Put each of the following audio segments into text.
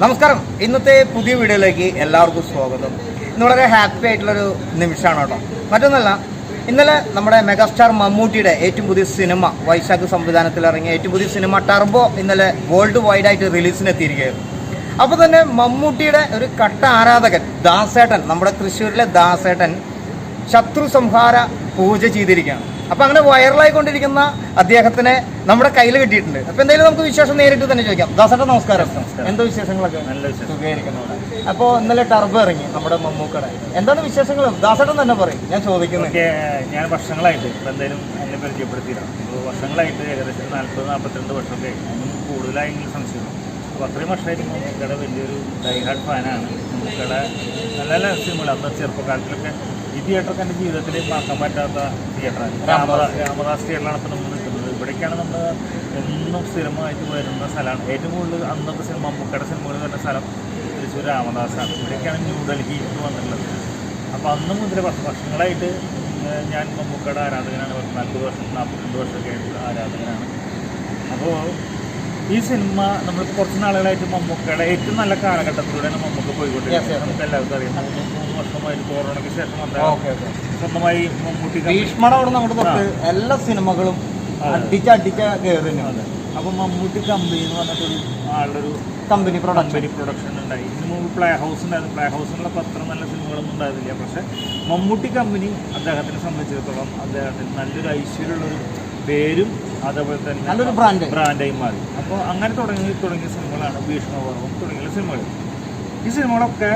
നമസ്കാരം. ഇന്നത്തെ പുതിയ വീഡിയോയിലേക്ക് എല്ലാവർക്കും സ്വാഗതം. ഇന്ന് വളരെ ഹാപ്പി ആയിട്ടുള്ളൊരു നിമിഷമാണ് കേട്ടോ. മറ്റൊന്നല്ല ഇന്നലെ നമ്മുടെ മെഗാസ്റ്റാർ മമ്മൂട്ടിയുടെ ഏറ്റവും പുതിയ സിനിമ വൈശാഖ് സംവിധാനത്തിൽ ഇറങ്ങിയ ഏറ്റവും പുതിയ സിനിമ ടർബോ ഇന്നലെ വേൾഡ് വൈഡ് ആയിട്ട് റിലീസിനെത്തിയിരിക്കുകയായിരുന്നു അപ്പോൾ തന്നെ മമ്മൂട്ടിയുടെ ഒരു കട്ട ആരാധകൻ ദാസേട്ടൻ നമ്മുടെ തൃശ്ശൂരിലെ ദാസേട്ടൻ ശത്രു സംഹാര പൂജ ചെയ്തിരിക്കുകയാണ്. അപ്പൊ അങ്ങനെ വൈറലായിക്കൊണ്ടിരിക്കുന്ന അദ്ദേഹത്തിനെ നമ്മുടെ കയ്യിൽ കിട്ടിയിട്ടുണ്ട്. അപ്പൊ എന്തായാലും നമുക്ക് വിശേഷം നേരിട്ട് തന്നെ ചോദിക്കാം. ദാസേട്ടൻ നമസ്കാരം. എന്താ വിശേഷങ്ങളൊക്കെ? നല്ല വിശേഷം. അപ്പോൾ ഇന്നലെ ടർബ് ഇറങ്ങി നമ്മുടെ മമ്മൂക്കട. എന്താണ് വിശേഷങ്ങൾ ദാസേട്ടൻ തന്നെ പറയും. ഞാൻ ചോദിക്കുന്നത് ഞാൻ വർഷങ്ങളായിട്ട് ഇപ്പം എന്തായാലും എന്നെ പരിചയപ്പെടുത്തിയിരുന്നു അപ്പോൾ വർഷങ്ങളായിട്ട് ഏകദേശം നാൽപ്പത് നാൽപ്പത്തിരണ്ട് വർഷമൊക്കെ ഒന്നും കൂടുതലായെങ്കിലും സംശയം. അപ്പോൾ അത്രയും വർഷമായിട്ട് മമ്മൂക്കയുടെ വലിയൊരു ഡൈഹാർഡ് ഫാനാണ്. മമ്മൂക്കയുടെ നല്ല നല്ല സിനിമകൾ അന്ന് ചെറുപ്പകാലത്തിലൊക്കെ ഈ തിയേറ്ററൊക്കെ എന്റെ ജീവിതത്തിൽ മറക്കാൻ പറ്റാത്ത തിയേറ്ററാണ്. രാമദാസ് രാമദാസ് തിയേറ്ററിലാണ് ഇപ്പോൾ നമ്മൾ നിൽക്കുന്നത്. ഇവിടേക്കാണ് നമ്മൾ എന്നും സ്ഥിരമായിട്ട് വരുന്ന സ്ഥലമാണ്. ഏറ്റവും കൂടുതൽ അന്നത്തെ സിനിമ മമ്മൂക്കയുടെ സിനിമകൾ വരുന്ന സ്ഥലം തൃശ്ശൂർ രാമദാസാണ്. ഇവിടേക്കാണ് ന്യൂഡൽഹി എന്ന് വന്നിട്ടുള്ളത്. അപ്പോൾ അന്ന് മുതൽ പത്ത് വർഷങ്ങളായിട്ട് ഞാൻ മമ്മൂക്കയുടെ ആരാധകനാണ്. പത്ത് നാൽപ്പത് വർഷം നാൽപ്പത്തിരണ്ട് വർഷമൊക്കെ ആയിട്ടുള്ള ആരാധകനാണ്. അപ്പോൾ ഈ സിനിമ നമ്മൾ കുറച്ച് നാളുകളായിട്ട് മമ്മൂക്കയുടെ ഏറ്റവും നല്ല കാലഘട്ടത്തിലൂടെയാണ് മമ്മൂക്ക. പോയിക്കൊണ്ടിരിക്കുന്നത് നമുക്ക് എല്ലാവർക്കും അറിയാം. മൂന്ന് വർഷമായിട്ട് കൊറോണയ്ക്ക് ശേഷം വന്ന സ്വന്തമായി മമ്മൂട്ടി ഭീഷ്മടവിടെ നമ്മുടെ എല്ലാ സിനിമകളും അടിച്ച അടിച്ച കയറി അതെ. അപ്പോൾ മമ്മൂട്ടി കമ്പനി എന്ന് പറഞ്ഞിട്ടൊരു ആളുടെ ഒരു കമ്പനി പ്രൊഡക്ഷൻ കമ്പനി പ്രൊഡക്ഷൻ ഉണ്ടായി. ഇതിന് മുമ്പ് പ്ലേ ഹൗസ് ഉണ്ടായിരുന്നു പ്ലേ ഹൗസിനുള്ള പത്ര നല്ല സിനിമകളൊന്നും ഉണ്ടായിരുന്നില്ല. പക്ഷെ മമ്മൂട്ടി കമ്പനി അദ്ദേഹത്തിനെ സംബന്ധിച്ചിടത്തോളം അദ്ദേഹത്തിന് നല്ലൊരു ഐശ്വര്യമുള്ളൊരു പേരും അതേപോലെ തന്നെ നല്ലൊരു ബ്രാൻഡ് ബ്രാൻഡായി മാറി. അപ്പോൾ അങ്ങനെ തുടങ്ങി തുടങ്ങിയ സിനിമകളാണ് ഭീഷ്മപർവം തുടങ്ങിയ സിനിമകൾ. ഈ സിനിമകളൊക്കെ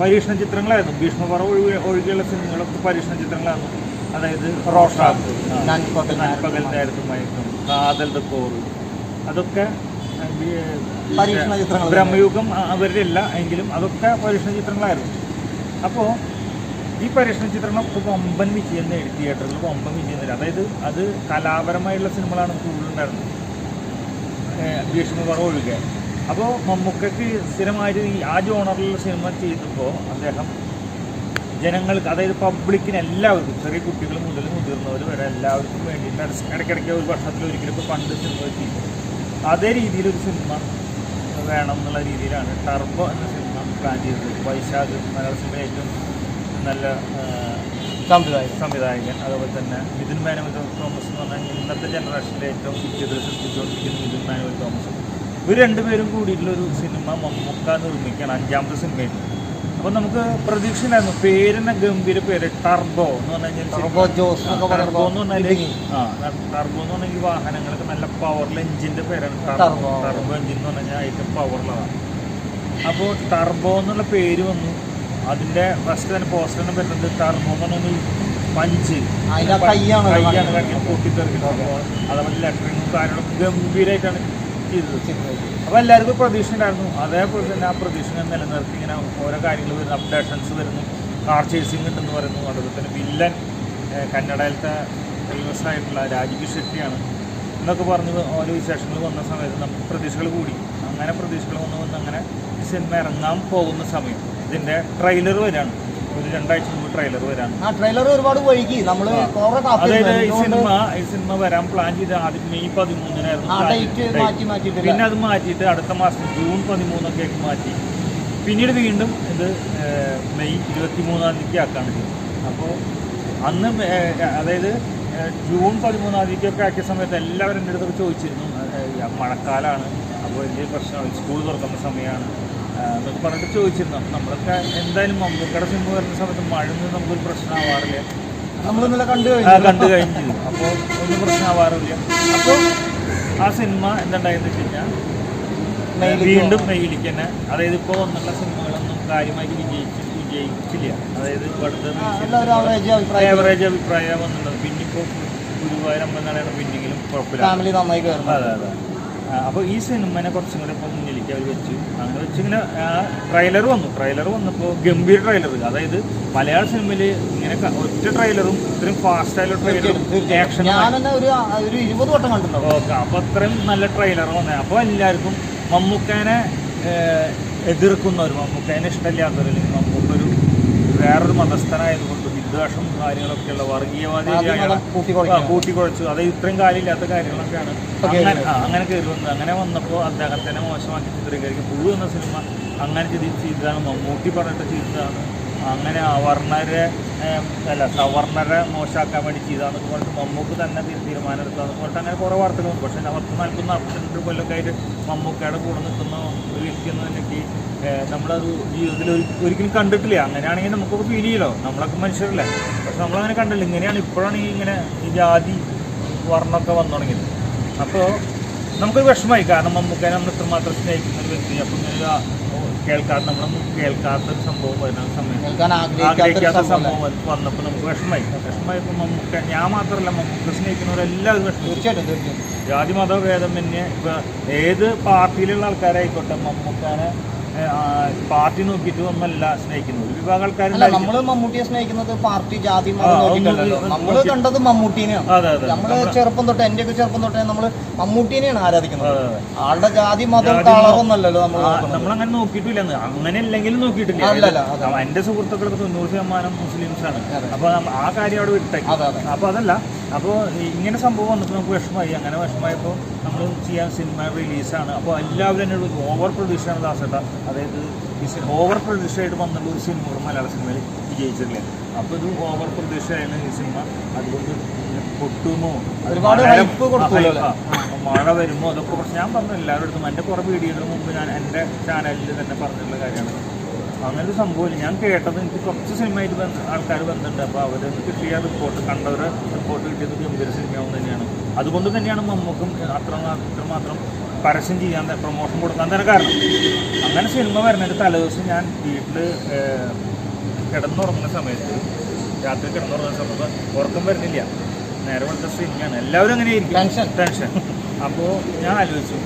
പരീക്ഷണ ചിത്രങ്ങളായിരുന്നു. ഭീഷ്മപർവം ഒഴികെ ഒഴികെയുള്ള സിനിമകളൊക്കെ പരീക്ഷണ ചിത്രങ്ങളായിരുന്നു. അതായത് റോഷാക്ക്, പകൽ നേരത്ത് മയക്കം കാതൽ കോറ് അതൊക്കെ പരീക്ഷണ ചിത്രങ്ങൾ ബ്രഹ്മയുഗം അവരുടെ അല്ല എങ്കിലും അതൊക്കെ പരീക്ഷണ ചിത്രങ്ങളായിരുന്നു. അപ്പോൾ ഈ പരീക്ഷണ ചിത്രങ്ങളൊക്കെ വമ്പൻ വിജയം നേടി തിയേറ്ററിൽ വമ്പൻ വിജയം നേടി. അതായത് അത് കലാപരമായുള്ള സിനിമകളാണ് കൂടുതലുണ്ടായിരുന്നത്. ഭീഷ്മപർവം ഒഴികെ. അപ്പോൾ മമ്മൂക്കയ്ക്ക് സ്ഥിരമായിട്ട് ആ ജോണറിലുള്ള സിനിമ ചെയ്തപ്പോൾ അദ്ദേഹം ജനങ്ങൾക്ക് അതായത് പബ്ലിക്കിന് എല്ലാവർക്കും ചെറിയ കുട്ടികൾ മുതൽ മുതിർന്നവർ വരെ എല്ലാവർക്കും വേണ്ടിയിട്ട് ഇട- ഇടയ്ക്കിടയ്ക്ക് ഒരു വർഷത്തിൽ ഒരിക്കലൊക്കെ പണ്ട് സിനിമ ചെയ്തു അതേ രീതിയിലൊരു സിനിമ വേണം എന്നുള്ള രീതിയിലാണ് ടർബോ എന്ന സിനിമ പ്ലാൻ ചെയ്തത്. വൈശാഖ് മലയാള സിനിമ ഏറ്റവും നല്ല സംവിധായകൻ. സംവിധായകൻ. അതുപോലെ തന്നെ മിഥുൻ മാനുവൽ തോമസ് എന്ന് പറഞ്ഞാൽ ഇന്നത്തെ ജനറേഷനിലെ ഏറ്റവും വിദ്യാഭ്യാസം സൃഷ്ടിച്ചുകൊണ്ടിരിക്കുന്ന മിഥുൻ മാനുവൽ തോമസ്. ഇവർ രണ്ടുപേരും കൂടിയിട്ടുള്ളൊരു സിനിമ മമ്മൂക്ക നിർമ്മിക്കുകയാണ് അഞ്ചാമത്തെ സിനിമയായിട്ട് അപ്പോൾ നമുക്ക് പ്രതീക്ഷ ഉണ്ടായിരുന്നു പേരിന് ഗംഭീര പേര് ടർബോ എന്ന് പറഞ്ഞു കഴിഞ്ഞാൽ ടർബോ ജോസ് ടർബോ എന്ന് പറഞ്ഞാൽ ആ ടർബോ എന്ന് പറഞ്ഞാൽ ഈ വാഹനങ്ങൾക്ക് നല്ല പവറിൽ എഞ്ചിന്റെ പേരാണ് ടർബോ. ടർബോ. ടർബോ എഞ്ചിൻ എന്ന് പറഞ്ഞാൽ ഏറ്റവും പവറുള്ളതാണ് അപ്പോൾ ടർബോ എന്നുള്ള പേര് വന്നു. അതിന്റെ ഫസ്റ്റ് തന്നെ പോസ്റ്ററിന് വരുന്നത് ടർബോ എന്ന് പറഞ്ഞ പഞ്ച് പൊട്ടിത്തെറിക്കുന്നത്. അതേപോലെ ലെറ്ററിങ്ങും കാര്യങ്ങളും ഗംഭീരമായിട്ടാണ് ചെയ്തത്. അപ്പോൾ എല്ലാവർക്കും പ്രതീക്ഷ ഉണ്ടായിരുന്നു. അതേപോലെ തന്നെ ആ പ്രതീക്ഷ നിലനിർത്തി ഇങ്ങനെ ഓരോ കാര്യങ്ങൾ വരുന്നു. അപ്ഡേഷൻസ് വരുന്നു. കാർ ചേസിംഗ് ഉണ്ടെന്ന് പറയുന്നു. അതുപോലെ തന്നെ വില്ലൻ കന്നഡയിലത്തെ ഫേമസ് ആയിട്ടുള്ള രാജീവ് ഷെട്ടിയാണ്. എന്നൊക്കെ പറഞ്ഞ് ഓരോ വിശേഷങ്ങൾ വന്ന സമയത്ത് നമുക്ക് പ്രതീക്ഷകൾ കൂടി. അങ്ങനെ പ്രതീക്ഷകൾ വന്ന് വന്ന് അങ്ങനെ സിനിമ ഇറങ്ങാൻ പോകുന്ന സമയം. ഇതിന്റെ ട്രെയിലർ വരാണ്. ഒരു രണ്ടാഴ്ച മുമ്പ് ട്രെയിലർ വരാണ്. ആ ട്രെയിലർ ഒരുപാട് വൈകി. നമ്മൾ അതായത് ഈ സിനിമ ഈ സിനിമ വരാൻ പ്ലാൻ ചെയ്ത് ആദ്യം മെയ് പതിമൂന്നിനായിരുന്നു പിന്നെ അത് മാറ്റിയിട്ട് അടുത്ത മാസം ജൂൺ പതിമൂന്നൊക്കെ ആയിട്ട് മാറ്റി. പിന്നീട് വീണ്ടും ഇത് മെയ് ഇരുപത്തി മൂന്നാം തീയതിക്ക് ആക്കാണ് അപ്പോൾ അന്ന് അതായത് ജൂൺ പതിമൂന്നാം തീയതിക്കൊക്കെ ആക്കിയ സമയത്ത് എല്ലാവരും എന്റെ അടുത്തൊക്കെ ചോദിച്ചിരുന്നു. മഴക്കാലമാണ് അപ്പോൾ വലിയ പ്രശ്നമാണ്. സ്കൂൾ തുറക്കുന്ന സമയമാണ്. എന്നൊക്കെ പറഞ്ഞിട്ട് ചോദിച്ചിരുന്നു. നമ്മളൊക്കെ എന്തായാലും മമ്മൂക്കയുടെ സിനിമ വരുന്ന സമയത്ത് മഴ നിന്ന് നമുക്കൊരു പ്രശ്നമാവാറില്ല. നമ്മൾ ഇന്നലെ കണ്ടു കഴിഞ്ഞു. കണ്ടു കഴിഞ്ഞു. അപ്പോൾ ഒന്നും പ്രശ്നമാവാറില്ല. അപ്പോൾ ആ സിനിമ എന്തുണ്ടായെന്ന് വെച്ച് കഴിഞ്ഞാൽ വീണ്ടും മെയിലേക്ക് തന്നെ അതായത് ഇപ്പോൾ വന്നുള്ള സിനിമകളൊന്നും കാര്യമായിട്ട് വിജയിച്ചു വിജയിച്ചില്ല. അതായത് ഇവിടുത്തെ ഏവറേജ് അഭിപ്രായം. വന്നിട്ടുണ്ട് പിന്നെ ഇപ്പോൾ ഗുരുവായൂർ നടയാണ് പിന്നെങ്കിലും കുഴപ്പമില്ല. അതെ അതെ. അപ്പോൾ ഈ സിനിമനെ കുറച്ചും കൂടെ ഇപ്പോൾ മുന്നിലേക്ക് അവർ വെച്ചു. അങ്ങനെ വെച്ച് ഇങ്ങനെ ട്രെയിലർ വന്നു. ട്രെയിലർ വന്നപ്പോൾ ഗംഭീര ട്രെയിലർ അതായത് മലയാള സിനിമയിൽ ഇങ്ങനെ ഒറ്റ ട്രെയിലറും ഇത്രയും ഫാസ്റ്റ് ട്രെയിലറും ആക്ഷൻ ഒരു ഇരുപത് വട്ടം ഓക്കെ അപ്പോൾ അത്രയും നല്ല ട്രെയിലർ വന്നത് അപ്പോൾ എല്ലാവർക്കും മമ്മൂക്കേനെ എതിർക്കുന്നവർ മമ്മൂക്കേനെ ഇഷ്ടമില്ലാത്തവർ അല്ലെങ്കിൽ മമ്മൂക്കൊരു വേറൊരു മതസ്ഥനായതുകൊണ്ടും വിദ്വേഷം കാര്യങ്ങളൊക്കെയുള്ള വർഗീയവാദികളെ. കൂട്ടിക്കുഴച്ചു അത് ഇത്രയും കാര്യമില്ലാത്ത കാര്യങ്ങളൊക്കെയാണ്. അങ്ങനെ അങ്ങനെ കയറി വന്നത് അങ്ങനെ വന്നപ്പോൾ അദ്ദേഹത്തിനെ മോശമാക്കി ചിത്രീകരിക്കും. പുഴു എന്ന സിനിമ അങ്ങനെ ചെയ്ത് ചെയ്തതാണ്. മമ്മൂട്ടി പറഞ്ഞിട്ട് ചെയ്തതാണ്. അങ്ങനെ അവർണരെ അല്ല സവർണരെ മോശമാക്കാൻ വേണ്ടി ചെയ്താന്നൊക്കെ പറഞ്ഞിട്ട് മമ്മൂക്ക് തന്നെ തീരുമാനം എടുത്താന്ന് പറഞ്ഞിട്ട് അങ്ങനെ കുറേ വാർത്തകളുണ്ട്. പക്ഷേ അവർക്ക് നാൽപ്പത് നാൽപ്പത്തിരണ്ട് കൊല്ലമൊക്കെ ആയിട്ട് മമ്മൂക്കയുടെ കൂടെ നിൽക്കുന്ന ഒരു വ്യക്തി എന്ന നിലയ്ക്ക് നമ്മളത് ജീവിതത്തിൽ ഒരു- ഒരിക്കലും കണ്ടിട്ടില്ല. അങ്ങനെയാണെങ്കിൽ നമുക്കൊക്കെ ഫീൽ ചെയ്യലോ? നമ്മളൊക്കെ മനുഷ്യരല്ലേ? പക്ഷെ നമ്മളങ്ങനെ കണ്ടില്ല. ഇങ്ങനെയാണ് ഇപ്പോഴാണ് ഈ ഇങ്ങനെ ഈ ജാതി വർണമൊക്കെ വന്നു തുടങ്ങിയത്. അപ്പോൾ നമുക്കൊരു വിഷമമായി. കാരണം മമ്മൂക്കനെ നമ്മൾ ഇത്രമാത്രം സ്നേഹിക്കുന്ന ഒരു വ്യക്തി. അപ്പം ഇങ്ങനെ കേൾക്കാത്ത നമ്മളെ കേൾക്കാത്ത ഒരു സംഭവം വരുന്ന സമയം. ആഗ്രഹിക്കാത്ത സംഭവം വന്നപ്പോൾ നമുക്ക് വിഷമമായി. വിഷമമായപ്പോൾ നമുക്ക് ഞാൻ മാത്രമല്ല നമുക്ക് സ്നേഹിക്കുന്നവരെല്ലാവരും വിഷമം ജാതി മത ഭേദം തന്നെ ഇപ്പൊ ഏത് പാർട്ടിയിലുള്ള ആൾക്കാരായിക്കോട്ടെ മമ്മൂക്കാനെ പാർട്ടി നോക്കിയിട്ട് ഒന്നല്ല സ്നേഹിക്കുന്നത്. ഒരു വിഭാഗം നമ്മൾ നമ്മൾ മമ്മൂട്ടിയെ സ്നേഹിക്കുന്നത് പാർട്ടി ജാതി നമ്മൾ കണ്ടത് മമ്മൂട്ടീനെയാണ്. നമ്മൾ ചെറുപ്പം തൊട്ട് എന്റെ ഒക്കെ ചെറുപ്പം തൊട്ടേ നമ്മൾ മമ്മൂട്ടീനെയാണ് ആരാധിക്കുന്നത്. ആളുടെ ജാതി മതം കളറൊന്നല്ലല്ലോ നമ്മൾ നമ്മളങ്ങനെ നോക്കിയിട്ടില്ല അങ്ങനെ ഇല്ലെങ്കിലും നോക്കിയിട്ടില്ല. എന്റെ സുഹൃത്തുക്കളൊക്കെ തൊണ്ണൂറ് ശതമാനം മുസ്ലിംസ് ആണ്. അപ്പൊ ആ കാര്യം അവിടെ വിട്ടേ. അപ്പൊ അതല്ല അപ്പോൾ ഇങ്ങനെ സംഭവം വന്നപ്പോൾ നമുക്ക് വിഷമമായി. അങ്ങനെ വിഷമമായപ്പോൾ നമ്മൾ ചെയ്യാൻ സിനിമ റിലീസാണ് അപ്പോൾ എല്ലാവരും എന്നോട് ഓവർ പ്രതീക്ഷയാണ് ദാസേട്ട. അതായത് ഈ ഓവർ പ്രതീക്ഷയായിട്ട് വന്നുള്ള ഒരു സിനിമ മലയാള സിനിമയിൽ വിജയിച്ചിട്ടില്ല? അപ്പോൾ ഇത് ഓവർ പ്രതീക്ഷയാണ് ഈ സിനിമ അതുകൊണ്ട് പൊട്ടുമോ ഒരുപാട് മഴ വരുമോ അതൊക്കെ പ്രശ്നം. ഞാൻ പറഞ്ഞു എല്ലാവരുടെ അടുത്തും. എന്റെ കുറേ വീഡിയോകൾ മുമ്പ് ഞാൻ എന്റെ ചാനലിൽ തന്നെ പറഞ്ഞിട്ടുള്ള കാര്യമാണ്. അങ്ങനെ സംഭവമില്ല. ഞാൻ കേട്ടത് എനിക്ക് കുറച്ച് സിനിമയായിട്ട് ബന്ധ ആൾക്കാർ ബന്ധമുണ്ട്. അപ്പോൾ അവർ കിട്ടിയ റിപ്പോർട്ട് കണ്ടവരെ റിപ്പോർട്ട് കിട്ടിയത് ഗംഭീര സിനിമയാവും തന്നെയാണ്. അതുകൊണ്ട് തന്നെയാണ് മമ്മൂക്കും അത്ര അത്രമാത്രം പരസ്യം ചെയ്യാൻ പ്രൊമോഷൻ കൊടുക്കാൻ തന്നെ കാരണം. അങ്ങനെ സിനിമ വരുന്നതിന്റെ തലേദിവസം ഞാൻ വീട്ടിൽ കിടന്നുറങ്ങുന്ന സമയത്ത് രാത്രി കിടന്നുറങ്ങുന്ന സമയത്ത് ഉറക്കം വരുന്നില്ല. നേരെ പോലത്തെ സിനിമയാണ് എല്ലാവരും അങ്ങനെ ടെൻഷൻ ടെൻഷൻ അപ്പോൾ ഞാൻ ആലോചിച്ചു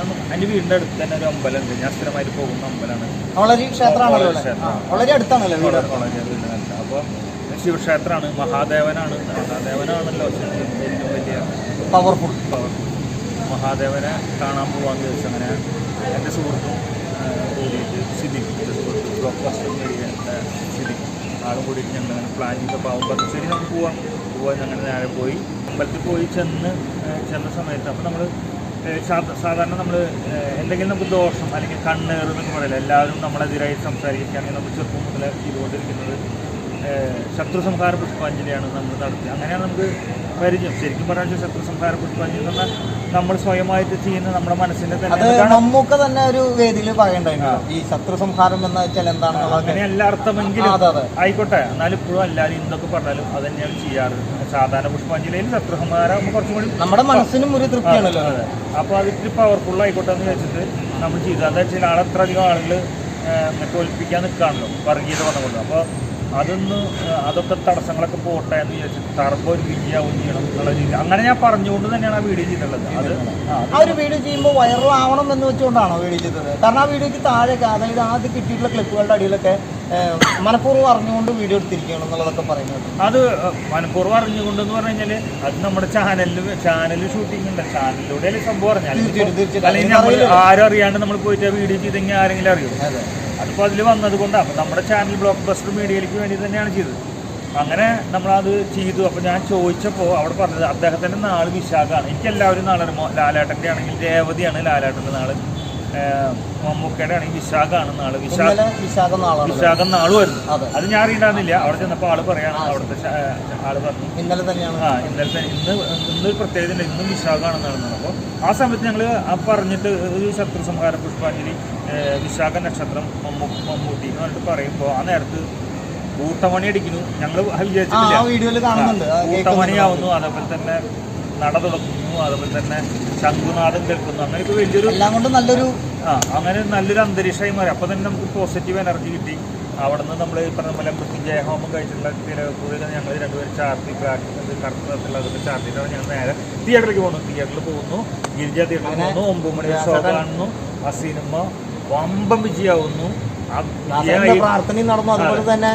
നമുക്ക് ഉണ്ട് അടുത്ത് തന്നെ ഒരു അമ്പലമുണ്ട്. ഞാൻ സ്ഥിരമായിട്ട് പോകുന്ന അമ്പലമാണ്. വളരെ ക്ഷേത്രമാണല്ലോ അല്ലേ? ആ, വളരെ അടുത്താണല്ലോ വീട്. വളരെ വളരെ വീടിനടുത്ത് അപ്പോൾ ശിവക്ഷേത്രമാണ് മഹാദേവനാണ്. മഹാദേവനാണല്ലോ ശരിക്കും ഏറ്റവും വലിയ പവർഫുൾ പവർ മഹാദേവനെ കാണാൻ പോവാന്ന് ചോദിച്ചു അങ്ങനെ എന്റെ സുഹൃത്തും ആ, കൂടിയിട്ട് സിദ്ദിഖ് എന്റെ സുഹൃത്ത് ബ്ലോക്ക് ബസ്റ്റർ സിദ്ദിഖ് ആളും കൂടിയിട്ട് ഞങ്ങൾ അങ്ങനെ പ്ലാൻ ചെയ്തപ്പോൾ ആവും പറഞ്ഞു ശരി നമുക്ക് പോവാം. പോവാൻ ഞങ്ങൾ നേരെ പോയി. അമ്പലത്തിൽ പോയി ചെന്ന് ആ, ചെന്ന സമയത്ത് അപ്പോൾ നമ്മൾ സാധാരണ നമ്മൾ എന്തെങ്കിലും നമുക്ക് ദോഷം അല്ലെങ്കിൽ കണ്ണേറ് എന്നൊക്കെ പറയില്ല എല്ലാവരും നമ്മളെതിരായി സംസാരിക്കുകയാണെങ്കിൽ നമ്മൾ ചെറുപ്പം മുതൽ ചെയ്തുകൊണ്ടിരിക്കുന്നത് ശത്രു സംഹാര പുഷ്പാഞ്ജലിയാണ് നമ്മൾ നടത്തിയത്. അങ്ങനെയാണ് നമുക്ക് പരിചയം. ശരിക്കും പറഞ്ഞാൽ ശത്രു സംഹാര പുഷ്പാഞ്ജലി എന്ന് പറഞ്ഞാൽ നമ്മൾ സ്വയമായിട്ട് ചെയ്യുന്ന നമ്മുടെ മനസ്സിന്റെ തന്നെ നമുക്ക് തന്നെ ഒരു വേദിയിൽ പറയണ്ടായിരുന്നു. ഈ ശത്രു സംഹാരം എന്ന് വെച്ചാൽ എന്താണെന്നുള്ളത് അങ്ങനെയല്ല അർത്ഥമെങ്കിലും. ആയിക്കോട്ടെ. എന്നാലും ഇപ്പോഴും എല്ലാവരും എന്തൊക്കെ പറഞ്ഞാലും അത് തന്നെയാണ് ചെയ്യാറ്. സാധാരണ പുഷ്പാഞ്ജലിയിൽ ശത്രു സംഹാരം ആകുമ്പോൾ കുറച്ചും കൂടി നമ്മുടെ മനസ്സിനും ഒരു തൃപ്തിയാണല്ലോ. അപ്പോൾ അത് ഇത്തിരി പവർഫുൾ ആയിക്കോട്ടെ എന്ന് വെച്ചിട്ട് നമ്മൾ ചെയ്തു. എന്താ വെച്ചാൽ ആളെത്ര അധികം ആളുകൾ തോൽപ്പിക്കാൻ നിൽക്കുകയാണല്ലോ വർഗീയത വന്നുകൊണ്ട്. അപ്പോൾ അതൊന്ന് അതൊക്കെ തടസ്സങ്ങളൊക്കെ പോട്ടെ എന്ന് വിചാരിച്ചിട്ട് ടർബോ ഒരു വിജയാവും ചെയ്യണം എന്നുള്ള രീതി അങ്ങനെ ഞാൻ പറഞ്ഞുകൊണ്ട് തന്നെയാണ് ആ വീഡിയോ ചെയ്തിട്ടുള്ളത്. അത് ആ, ഒരു വീഡിയോ ചെയ്യുമ്പോൾ വൈറൽ ആവണം എന്ന് വെച്ചുകൊണ്ടാണോ വീഡിയോ ചെയ്തത്? കാരണം ആ വീഡിയോക്ക് താഴെ അതായത് ആദ്യം കിട്ടിയിട്ടുള്ള ക്ലിപ്പുകളുടെ അടിയിലൊക്കെ മനഃപൂർവം അറിഞ്ഞുകൊണ്ട് വീഡിയോ എടുത്തിരിക്കുകയാണ് എന്നുള്ളതൊക്കെ പറയുന്നത് അത് മനഃപൂർവം അറിഞ്ഞുകൊണ്ടെന്ന് പറഞ്ഞു കഴിഞ്ഞാൽ അത് നമ്മുടെ ചാനലിൽ ചാനലിൽ ഷൂട്ടിംഗ് ഉണ്ട്. ചാനലിലൂടെ സംഭവം അറിഞ്ഞാൽ. അല്ലെങ്കിൽ നമ്മൾ. ആരും അറിയാണ്ട് നമ്മൾ പോയിട്ട് വീഡിയോ ചെയ്തെങ്കിൽ ആരെങ്കിലും അറിയും? അതെ. അതിപ്പോൾ അതിൽ വന്നത് കൊണ്ടാണ് അപ്പം നമ്മുടെ ചാനൽ ബ്ലോക്ക് ബസ്റ്റർ മീഡിയയിലേക്ക് വേണ്ടി തന്നെയാണ് ചെയ്തത്. അങ്ങനെ നമ്മളത് ചെയ്തു. അപ്പോൾ ഞാൻ ചോദിച്ചപ്പോൾ അവിടെ പറഞ്ഞത് അദ്ദേഹത്തിന്റെ നാൾ വിശാഖാണ്. എനിക്ക് എല്ലാവരും നാളെ ലാലാട്ടന്റെ ആണെങ്കിൽ രേവതിയാണ് ലാലേട്ടന്റെ നാൾ. ഏഹ് മമ്മൂക്കയുടെ ആണെങ്കിൽ വിശാഖ ഇന്നലെ വിശാഖം നാളാണ്. വിശാഖം നാളുമായിരുന്നു അതെ. അത് ഞാൻ അറിയണ്ടാന്നില്ല അവിടെ ചെന്നപ്പോൾ ആൾ പറയാണ് അവിടുത്തെ ആൾ പറഞ്ഞു. ഇന്നലെ തന്നെയാണ്. ആ തന്നെ ഇന്ന് ഇന്ന് പ്രത്യേകത ഉണ്ട് ഇന്നും വിശാഖാണെന്നാണ് അപ്പോൾ ആ സമയത്ത് ഞങ്ങൾ പറഞ്ഞിട്ട് ഒരു ശത്രു സംഹാര പുഷ്പാഞ്ജലി വിശാഖ നക്ഷത്രം മമ്മൂ മമ്മൂട്ടി എന്ന് പറഞ്ഞിട്ട് പറയുമ്പോൾ ആ നേരത്ത് കൂട്ടമണി അടിക്കുന്നു. ഞങ്ങൾ വിചാരിച്ചിട്ടില്ല. കൂട്ടമണിയാവുന്നു. അതേപോലെ തന്നെ നട തുറക്കുന്നു അതുപോലെ തന്നെ ശംഖുനാഥം കേൾക്കുന്നു. അങ്ങനെ ഇപ്പോൾ വലിയൊരു എല്ലാം കൊണ്ടും നല്ലൊരു ആ അങ്ങനെ നല്ലൊരു അന്തരീക്ഷമായി മാറി. അപ്പോൾ തന്നെ നമുക്ക് പോസിറ്റീവ് എനർജി കിട്ടി. അവിടെ നിന്ന് നമ്മൾ ഈ പറഞ്ഞ പോലെ മൃത്യുഞ്ജയ ഹോമം കഴിച്ചിട്ടുള്ള തിരക്കുകൾ ഞങ്ങൾ രണ്ടുപേരും ചാർത്തി പ്രാർത്ഥിക്കുന്നത് കറുത്തത്തിലുള്ള അതൊക്കെ ചാർത്തിയിട്ടാണ് ഞങ്ങൾ നേരെ തിയേറ്ററിലേക്ക് പോകുന്നു. തിയേറ്ററിൽ പോകുന്നു. ഗിരിജ തിയേറ്ററിൽ പോകുന്നു. ഒമ്പത് മണി ഷോ കാണുന്നു. ആ സിനിമ വമ്പം വിജയമാവുന്നു പ്രാർത്ഥനയും നടന്നു. അതുപോലെ തന്നെ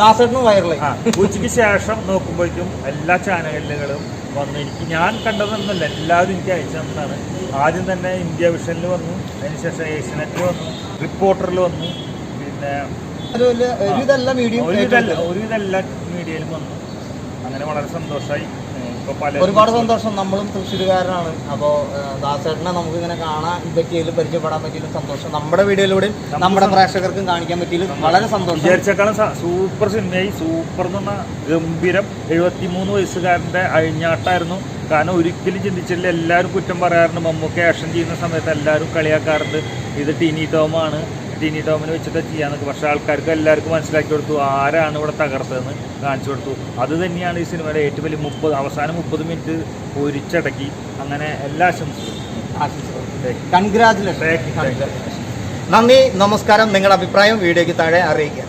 ദാസേട്ടനും വൈറലായി. ഉച്ചയ്ക്ക് ശേഷം നോക്കുമ്പോഴേക്കും എല്ലാ ചാനലുകളും വന്നു. എനിക്ക് ഞാൻ കണ്ടതൊന്നുമല്ല. എല്ലാവരും എനിക്ക് അയച്ചു തന്നതാണ്. ആദ്യം തന്നെ ഇന്ത്യ വിഷനിൽ വന്നു. അതിനുശേഷം ഏഷ്യനെറ്റിൽ വന്നു. റിപ്പോർട്ടറിൽ വന്നു. പിന്നെ ഒരു ഇതെല്ലാം ഒരുവിധ എല്ലാ മീഡിയയിലും വന്നു. അങ്ങനെ വളരെ സന്തോഷമായി ഒരുപാട് സന്തോഷം. നമ്മളും തൃശ്ശൂരുകാരനാണ്. അപ്പോൾ ദാസേട്ടനെ നമുക്ക് ഇങ്ങനെ കാണാൻ പറ്റിയതിലും പരിചയപ്പെടാൻ പറ്റിയതിലും സന്തോഷം. നമ്മുടെ വീഡിയോയിലൂടെ നമ്മുടെ പ്രേക്ഷകർക്കും കാണിക്കാൻ പറ്റിയതിലും വളരെ സന്തോഷം. വിചാരിച്ചേക്കാളും സൂപ്പർ സിനിമയായി. സൂപ്പർ എന്ന് പറഞ്ഞ ഗംഭീരം. എഴുപത്തിമൂന്ന് വയസ്സുകാരന്റെ അഴിഞ്ഞാട്ടായിരുന്നു. കാരണം ഒരിക്കലും ചിന്തിച്ചില്ല. എല്ലാവരും കുറ്റം പറയാറുണ്ട്. മമ്മൂക്ക ആക്ഷൻ ചെയ്യുന്ന സമയത്ത് എല്ലാവരും കളിയാക്കാറുണ്ട്. ഇത് ടിനി ടോമാണ്. ടിനി ടോമിന് വെച്ചിട്ട് ചെയ്യാന്നൊക്കെ പക്ഷേ ആൾക്കാർക്ക് എല്ലാവർക്കും മനസ്സിലാക്കി കൊടുത്തു ആരാണ് ഇവിടെ തകർത്തതെന്ന് കാണിച്ചു കൊടുത്തു. അത് തന്നെയാണ് ഈ സിനിമയുടെ ഏറ്റവും വലിയ മുപ്പത് അവസാനം മുപ്പത് മിനിറ്റ് ഒരിച്ചടക്കി അങ്ങനെ എല്ലാ ആശംസകളും. കൺഗ്രാചുലേഷൻ നന്ദി നമസ്കാരം. നിങ്ങളുടെ അഭിപ്രായം വീഡിയോയ്ക്ക് താഴെ അറിയിക്കുക.